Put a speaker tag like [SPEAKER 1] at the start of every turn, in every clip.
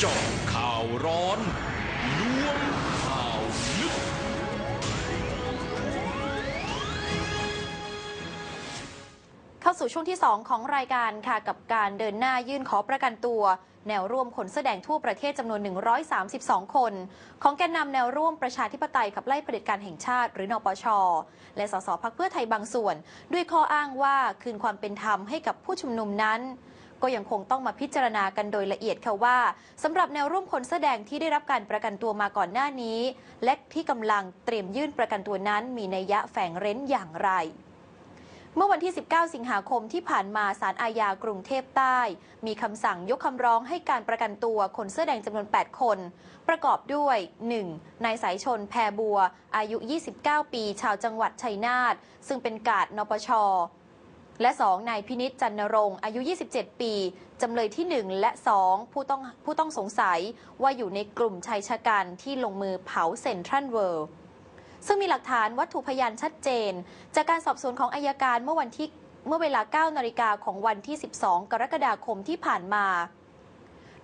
[SPEAKER 1] เจาะข่าวร้อนล้วงข่าวลึก
[SPEAKER 2] เข้าสู่ช่วงที่ 2 ของรายการค่ะกับการเดินหน้ายื่นขอประกันตัว แนวร่วมคนเสื้อแดงทั่วประเทศจำนวน 132 คน ของแกนนำแนวร่วมประชาธิปไตยขับไล่เผด็จการแห่งชาติ หรือนปช และสสพักเพื่อไทยบางส่วน ด้วยข้ออ้างว่าคืนความเป็นธรรมให้กับผู้ชุมนุมนั้น ก็ยังคงต้องมาพิจารณากันโดยละเอียดค่ะว่าสำหรับแนวร่วมคนเสื้อแดงที่ได้รับการประกันตัวมาก่อนหน้านี้ และที่กำลังเตรียมยื่นประกันตัวนั้น มีนัยยะแฝงเร้นอย่างไรเมื่อวันที่ 19 สิงหาคมที่ผ่านมาศาลอาญากรุงเทพใต้ มีคำสั่งยกคำร้องให้การประกันตัวคนเสื้อแดงจำนวน 8 คน ประกอบด้วย 1. นายสายชนแพรบัว อายุ 29 ปี ชาวจังหวัดชัยนาท ซึ่งเป็นกาดนปช และ 2. นายพินิจจันนรงค์อายุ 27 ปี จำเลยที่ 1 และ 2 ผู้ต้องผู้ต้องสงสัยว่าอยู่ในกลุ่มชายชะกันที่ลงมือเผาเซ็นทรัลเวิลด์ซึ่งมีหลักฐานวัตถุพยานชัดเจน จากการสอบสวนของอายการเมื่อวันที่เมื่อเวลา 9 นาฬิกาของวันที่ 12 กรกฎาคมที่ผ่านมา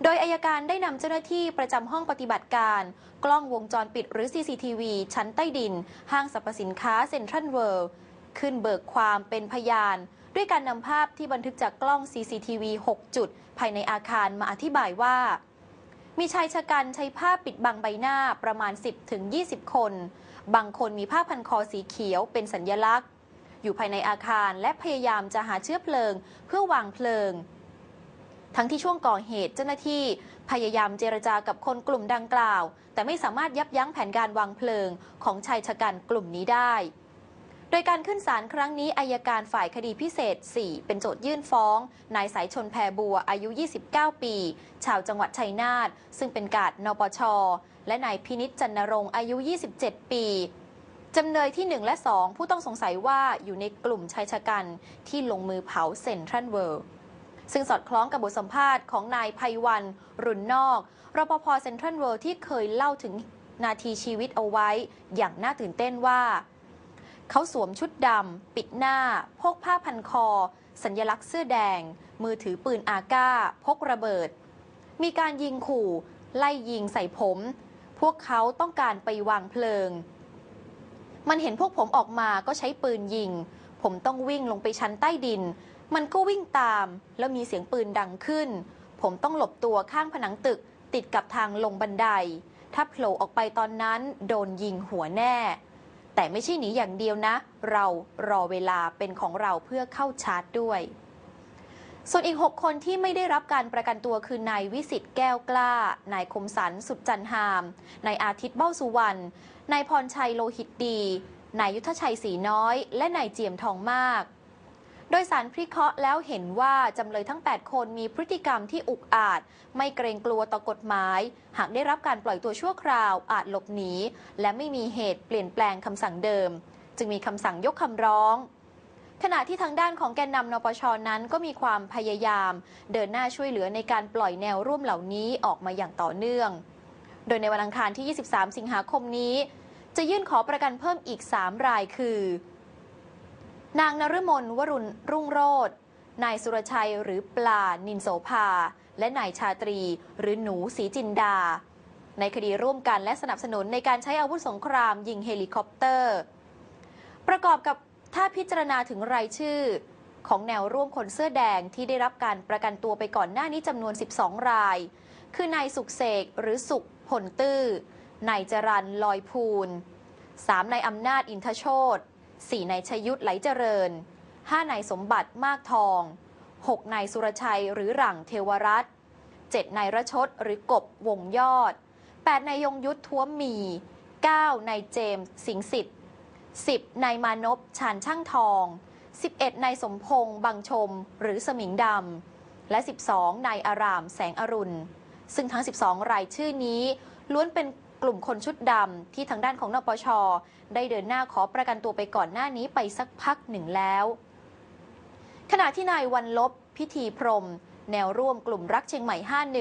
[SPEAKER 2] โดยอายการได้นำเจ้าหน้าที่ประจำห้องปฏิบัติการ กล้องวงจรปิดหรือ CCTV ชั้นใต้ดิน ห้างสรรพสินค้าเซ็นทรัลเวิลด์ขึ้นเบิกความเป็นพยาน ด้วยการนำภาพที่บันทึกจากกล้อง CCTV 6 จุด ภายในอาคารมาอธิบายว่า มีชายชะกันใช้ผ้าปิดบังใบหน้าประมาณ 10-20 คน บางคนมีผ้าพันคอสีเขียวเป็นสัญญลักษณ์ อยู่ภายในอาคารและพยายามจะหาเชื้อเพลิง เพื่อวางเพลิง ทั้งที่ช่วงก่อเหตุเจ้าหน้าที่ พยายามเจรจากับคนกลุ่มดังกล่าว แต่ไม่สามารถยับยั้งแผนการวางเพลิงของชายชะกันกลุ่มนี้ได้ โดยการขึ้นศาลครั้งนี้อายการฝ่ายคดีพิเศษ 4 เป็นโจทยื่นฟ้อง นายสายชนแพรบัวอายุ 29 ปี ชาวจังหวัดชัยนาทซึ่งเป็นกาดนปช และนายพินิจจันนรงค์อายุ 27 ปีจำเลยที่ 1 และ 2 ผู้ต้องสงสัยว่าอยู่ในกลุ่มชายชะกันที่ลงมือเผาเซ็นทรัลเวิลด์ซึ่งสอดคล้องกับบทสัมภาษณ์ของนายภัยวัน รุนนอกรปภเซ็นทรัลเวิลด์ที่เคยเล่าถึงนาทีชีวิตเอาไว้ อย่างน่าตื่นเต้นว่า เขาสวมชุดดำ ปิดหน้า พกผ้าพันคอ สัญญลักษณ์เสื้อแดง มือถือปืนอาก้า พกระเบิด มีการยิงขู่ ไล่ยิงใส่ผม พวกเขาต้องการไปวางเพลิง มันเห็นพวกผมออกมาก็ใช้ปืนยิง ผมต้องวิ่งลงไปชั้นใต้ดิน มันก็วิ่งตาม แล้วมีเสียงปืนดังขึ้น ผมต้องหลบตัวข้างผนังตึกติดกับทางลงบันได ถ้าโผล่ออกไปตอนนั้น โดนยิงหัวแน่ แต่ไม่ใช่หนีอย่างเดียวนะ เรารอเวลาเป็นของเราเพื่อเข้าชาร์จด้วย ส่วนอีก 6 คนที่ไม่ได้รับการประกันตัวคือนายวิสิตแก้วกล้า นายคมสันสุดจันหามนายอาทิตย์เบ้าสุวรรณนายพรชัยโลหิตดีนายยุทธชัยศรีน้อย และนายเจียมทองมาก โดยสารพิเคราะห์แล้วเห็นว่าจำเลยทั้ง 8 คนมีพฤติกรรมที่อุกอาจ ไม่เกรงกลัวต่อกฎหมาย หากได้รับการปล่อยตัวชั่วคราวอาจหลบหนี และไม่มีเหตุเปลี่ยนแปลงคำสั่งเดิม จึงมีคำสั่งยกคำร้องขณะที่ทางด้านของแกนนำนปชนั้นก็มีความพยายาม เดินหน้าช่วยเหลือในการปล่อยแนวร่วมเหล่านี้ออกมาอย่างต่อเนื่อง โดยในวันอังคารที่ 23 สิงหาคมนี้ จะยื่นขอประกันเพิ่มอีก 3 รายคือ นางนฤมลวรุณรุ่งโรจน์นายสุรชัยหรือปลา นินโสภา และนายชาตรีหรือหนูศรีจินดา ในคดีร่วมกันและสนับสนุนในการใช้อาวุธสงครามยิงเฮลิคอปเตอร์ ประกอบกับถ้าพิจารณาถึงรายชื่อ ของแนวร่วมคนเสื้อแดงที่ได้รับการประกันตัวไปก่อนหน้านี้จำนวน 12 ราย คือนายสุกเสกหรือสุกผลตื้อ นายจรันลอยพูน3นายอำนาจอินทโชต 4นายชยุทธไหลเจริญ 5นายสมบัติมากทอง 6นายสุรชัยหรือหลังเทวรัตน์7นายระชดหรือกบวงยอด 8นายยงยุทธท้วมมี 9นายเจมส์สิงสิทธิ์ 10นายมานพชานช่างทอง 11นายสมพงษ์บางชมหรือสมิงดำ และ 12นายอารามแสงอรุณ ซึ่งทั้ง 12 รายชื่อนี้ล้วนเป็น กลุ่มคนชุดดำที่ทางด้านของนปช ได้เดินหน้าขอประกันตัวไปก่อนหน้านี้ไปสักพักหนึ่งแล้ว ขณะที่นายวันลบพิธีพรม แนวร่วมกลุ่มรักเชียงใหม่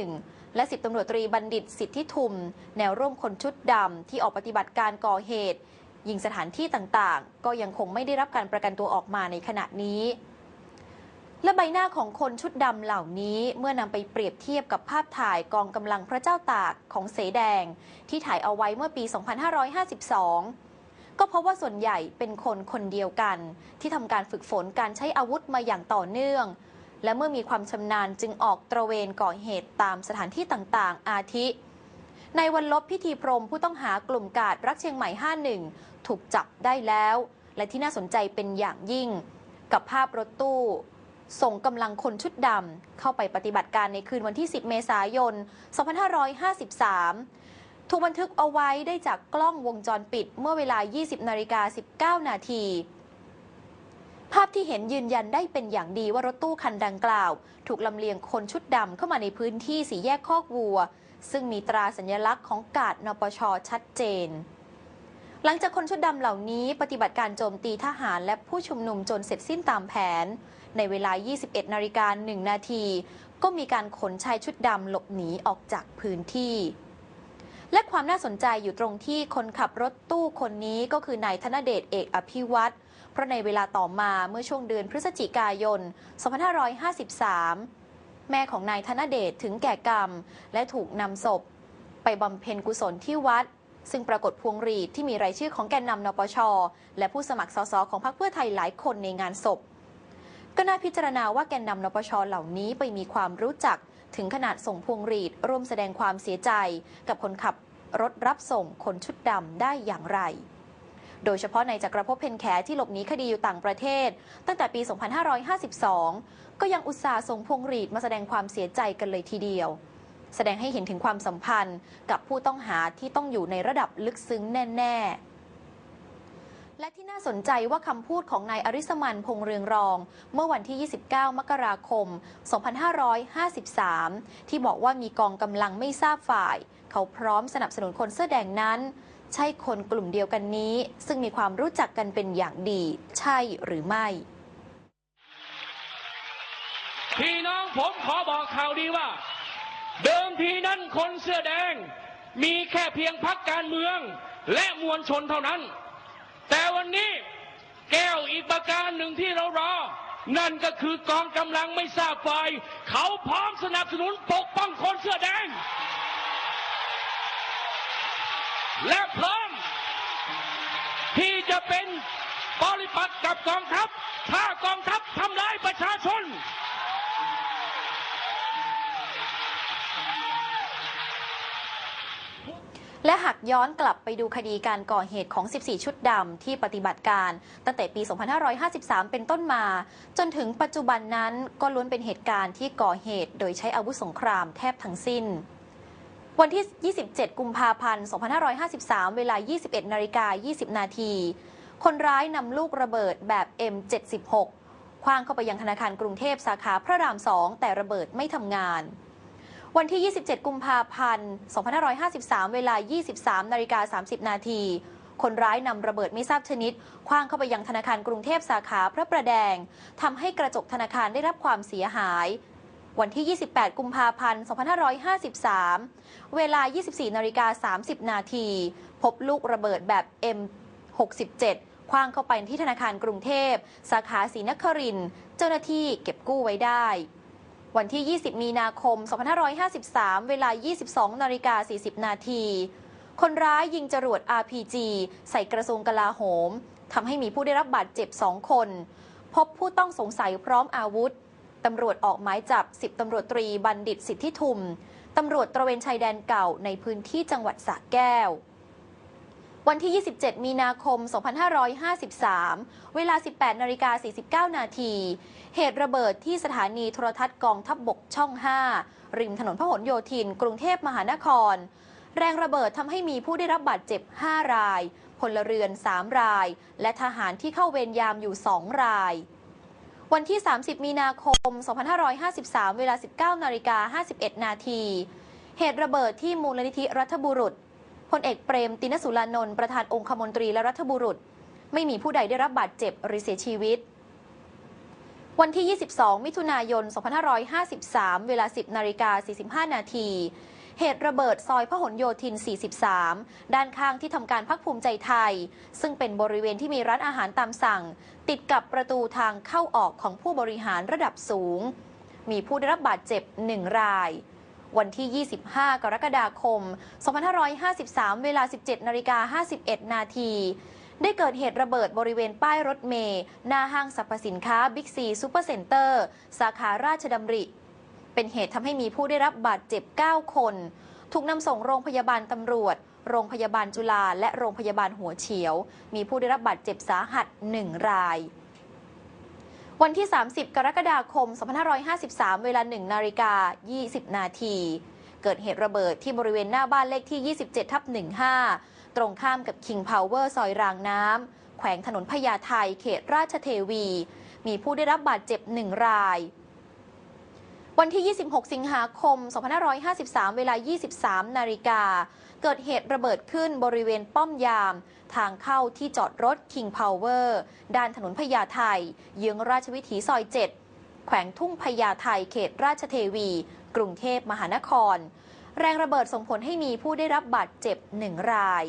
[SPEAKER 2] 51 และสิบตำรวจตรีบัณฑิตสิทธิทุม แนวร่วมคนชุดดำที่ออกปฏิบัติการก่อเหตุ ยิงสถานที่ต่างๆ ก็ยังคงไม่ได้รับการประกันตัวออกมาในขณะนี้ และใบหน้าของคนชุดดำเหล่านี้เมื่อนำไปเปรียบเทียบกับภาพถ่ายกองกำลังพระเจ้าตากของเสแดง ที่ถ่ายเอาไว้เมื่อปี 2552 ก็พบว่าส่วนใหญ่เป็นคนคนเดียวกัน ที่ทำการฝึกฝนการใช้อาวุธมาอย่างต่อเนื่อง และเมื่อมีความชำนาญจึงออกตระเวนก่อเหตุตามสถานที่ต่างๆ อาทิ ในวันลบพิธีพรมผู้ต้องหากลุ่มกาดรักเชียงใหม่ 51 ถูกจับได้แล้ว และที่น่าสนใจเป็นอย่างยิ่ง กับภาพรถตู้ ส่งกำลังคนชุดดำเข้าไปปฏิบัติการในคืนวันที่ 10 เมษายน 2553 ถูกบันทึกเอาไว้ได้จากกล้องวงจรปิดเมื่อเวลา 20นาฬิกา19 นาทีภาพที่เห็นยืนยันได้เป็นอย่างดีว่ารถตู้คันดังกล่าว ถูกลำเลียงคนชุดดำเข้ามาในพื้นที่สีแยกคอกวัว ซึ่งมีตราสัญลักษณ์ของกาดนปชชัดเจน หลังจากคนชุดดำเหล่านี้ปฏิบัติการโจมตีทหารและผู้ชุมนุมจนเสร็จสิ้นตามแผน ในเวลา 21 นาฬิกา 1 นาที ก็มีการขนชายชุดดำหลบหนีออกจากพื้นที่ และความน่าสนใจอยู่ตรงที่คนขับรถตู้คนนี้ก็คือนายธนเดชเอกอภิวัตรเพราะในเวลาต่อมาเมื่อช่วงเดือนพฤศจิกายน 2553 แม่ของนายธนเดชถึงแก่กรรม และถูกนำศพ ไปบำเพ็ญกุศลที่วัด ซึ่งปรากฏพวงหรีดที่มีรายชื่อของแกนนำนปช และผู้สมัครสสของพรรคเพื่อไทยหลายคนในงานศพ ก็น่าพิจารณาว่าแกนนำนปชเหล่านี้ไปมีความรู้จัก ถึงขนาดส่งพวงหรีดร่วมแสดงความเสียใจ กับคนขับรถรับส่งคนชุดดำได้อย่างไร โดยเฉพาะในจักรภพเพนแขที่หลบหนีคดีอยู่ต่างประเทศ ตั้งแต่ปี 2552 ก็ยังอุตส่าห์ส่งพวงหรีดมาแสดงความเสียใจกันเลยทีเดียว แสดงให้เห็นถึงความสัมพันธ์กับผู้ต้องหาที่ต้องอยู่ในระดับลึกซึ้งแน่ ๆและที่น่าสนใจว่าคำพูดของนายอริสมันพงเรืองรอง เมื่อวันที่ 29 มกราคม 2553 ที่บอกว่ามีกองกำลังไม่ทราบฝ่าย เขาพร้อมสนับสนุนคนเสื้อแดงนั้น ใช่คนกลุ่มเดียวกันนี้ ซึ่งมีความรู้จักกันเป็นอย่างดี ใช่หรือไม่
[SPEAKER 3] พี่น้องผมขอบอกข่าวดีว่า เดิมทีนั้นคนเสื้อแดง มีแค่เพียงพักการเมือง และมวลชนเท่านั้น แต่วันนี้แก้วอีกประการหนึ่งที่เรารอ นั่นก็คือกองกำลังไม่ทราบฝ่ายเขาพร้อมสนับสนุนปกป้องคนเสื้อแดง และพร้อม ที่จะเป็นปริปักษ์กับกองทัพ ถ้ากองทัพทำร้ายประชาชน
[SPEAKER 2] และหากย้อนกลับไปดูคดีการก่อเหตุของ 14 ชุดดำที่ปฏิบัติการตั้งแต่ปี 2553 เป็นต้นมา จนถึงปัจจุบันนั้นก็ล้วนเป็นเหตุการณ์ที่ก่อเหตุโดยใช้อาวุธสงครามแทบทั้งสิ้นวันที่ 27 กุมภาพันธ์ 2553 เวลา 21 นาฬิกา 20 นาที คนร้ายนำลูกระเบิดแบบ M76 คว้างเข้าไปยังธนาคารกรุงเทพสาขาพระราม 2 แต่ระเบิดไม่ทำงาน วันที่ 27 กุมภาพันธ์ 2553 เวลา 23 นาฬิกา 30 นาที คนร้ายนำระเบิดไม่ทราบชนิดคว้างเข้าไปยังธนาคารกรุงเทพสาขาพระประแดงทำให้กระจกธนาคารได้รับความเสียหาย วันที่ 28 กุมภาพันธ์ 2553 เวลา 24 นาฬิกา 30 นาที พบลูกระเบิดแบบ M67 คว้างเข้าไปที่ธนาคารกรุงเทพ สาขาศรีนครินเจ้าหน้าที่เก็บกู้ไว้ได้ วันที่ 20 มีนาคม 2553 เวลา 22 นาฬิกา 40 นาที คนร้ายยิงจรวด RPG ใส่กระทรวงกลาโหม ทำให้มีผู้ได้รับบาดเจ็บ 2 คน พบผู้ต้องสงสัยพร้อมอาวุธ ตำรวจออกหมายจับ 10 ตำรวจตรีบัณฑิตสิทธิทุม ตำรวจตระเวนชายแดนเก่าในพื้นที่จังหวัดสระแก้ว วันที่ 27 มีนาคม 2553 เวลา 18 นาฬิกา 49 นาที เหตุระเบิดที่สถานีโทรทัศน์กองทัพบบกช่อง 5 ริมถนนพหลโยธิน กรุงเทพมหานคร แรงระเบิดทำให้มีผู้ได้รับบาดเจ็บ 5 ราย พลเรือน 3 ราย และทหารที่เข้าเวรยามอยู่ 2 ราย วันที่ 30 มีนาคม 2553 เวลา 19 นาฬิกา 51 นาที เหตุระเบิดที่มูลนิธิรัฐบุรุษ พลเอกเปรมตินสุรานนท์ประธานองคมนตรีและรัฐบุรุษ ไม่มีผู้ใดได้รับบาดเจ็บหรือเสียชีวิต วันที่ 22 มิถุนายน 2553 เวลา 10 นาฬิกา 45 นาทีเหตุระเบิดซอยพหลโยธิน 43 ด้านข้างที่ทำการพักภูมิใจไทย ซึ่งเป็นบริเวณที่มีร้านอาหารตามสั่ง ติดกับประตูทางเข้าออกของผู้บริหารระดับสูง มีผู้ได้รับบาดเจ็บ1ราย วันที่ 25 กรกฎาคม 2553 เวลา 17นาฬิกา51 นาทีได้เกิดเหตุระเบิดบริเวณป้ายรถเมล์หน้าห้างสรรพสินค้าบิ๊กซีซูเปอร์เซ็นเตอร์ สาขาราชดำริ เป็นเหตุทำให้มีผู้ได้รับบาดเจ็บ 9 คน ถูกนำส่งโรงพยาบาลตำรวจ โรงพยาบาลจุฬาและโรงพยาบาลหัวเฉียว มีผู้ได้รับบาดเจ็บสาหัส 1 ราย วันที่ 30 กรกฎาคม 2553 เวลา 1 นาฬิกา 20 นาที เกิดเหตุระเบิดที่บริเวณหน้าบ้านเลขที่ 27 ทับ 15 ตรงข้ามกับ King Power ซอยรางน้ำ แขวงถนนพญาไทเขตราชเทวี มีผู้ได้รับบาดเจ็บ 1 ราย วันที่ 26 สิงหาคม 2553 เวลา 23 นาฬิกา เกิดเหตุระเบิดขึ้นบริเวณป้อมยาม ทางเข้าที่จอดรถ King Power ด้านถนนพญาไทเยื้องราชวิถีซอย 7 แขวงทุ่งพญาไทเขตราชเทวี กรุงเทพมหานคร แรงระเบิดส่งผลให้มีผู้ได้รับบาดเจ็บหนึ่งราย